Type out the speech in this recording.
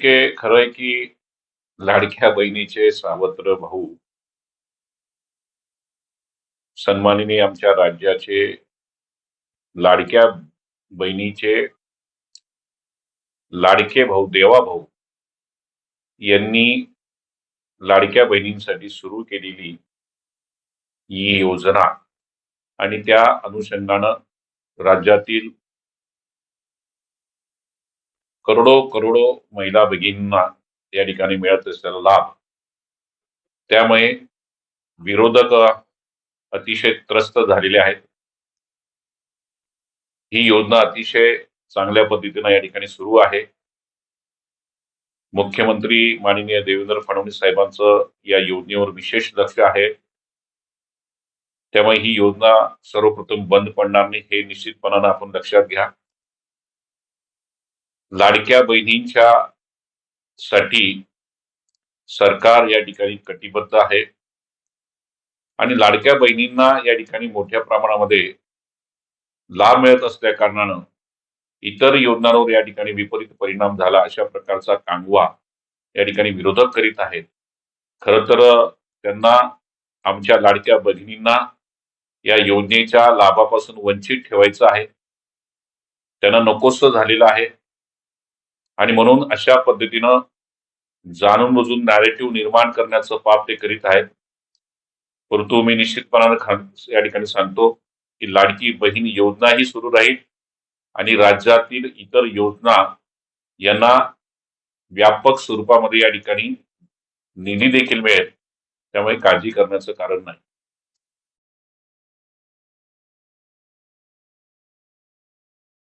रसिके खरं आहे की लाडक्या बहिणीचे सावत्र भाऊ. सन्मानिनी आमच्या राज्याचे लाडक्या बहिणीचे लाडके भाऊ देवा भाऊ यांनी लाडक्या बहिणींसाठी सुरू केलेली ही योजना आणि त्या अनुषंगानं राज्यातील करोडो करोडो महिला भगिनींना या ठिकाणी मिळत असलेला लाभ. त्यामुळे विरोधक अतिशय त्रस्त झालेले आहेत. ही योजना अतिशय चांगल्या पद्धतीनं या ठिकाणी सुरू आहे. मुख्यमंत्री माननीय देवेंद्र फडणवीस साहेबांचं या योजनेवर विशेष लक्ष आहे. त्यामुळे ही योजना सर्वप्रथम बंद पडणार नाही हे निश्चितपणानं आपण लक्षात घ्या. लाडक्या बहिणींच्या साठी सरकार या ठिकाणी कटिबद्ध आहे. आणि लाडक्या बहिणींना या ठिकाणी मोठ्या प्रमाणामध्ये लाभ मिळत असल्या कारणानं इतर योजनांवर या ठिकाणी विपरीत परिणाम झाला अशा प्रकारचा कांगवा या ठिकाणी विरोधक करीत आहेत. खर तर त्यांना आमच्या लाडक्या बहिणींना या योजनेच्या लाभापासून वंचित ठेवायचं आहे. त्यांना नकोस झालेलं आहे. आणि म्हणून अशा पद्धतीनं जाणून बुजून नॅरेटिव्ह निर्माण करण्याचं पाप ते करीत आहेत. परंतु मी निश्चितपणानं या ठिकाणी सांगतो की लाडकी बहीण योजना ही सुरू राहील आणि राज्यातील इतर योजना यांना व्यापक स्वरूपामध्ये या ठिकाणी निधी देखील मिळेल. त्यामुळे काळजी करण्याचं कारण नाही.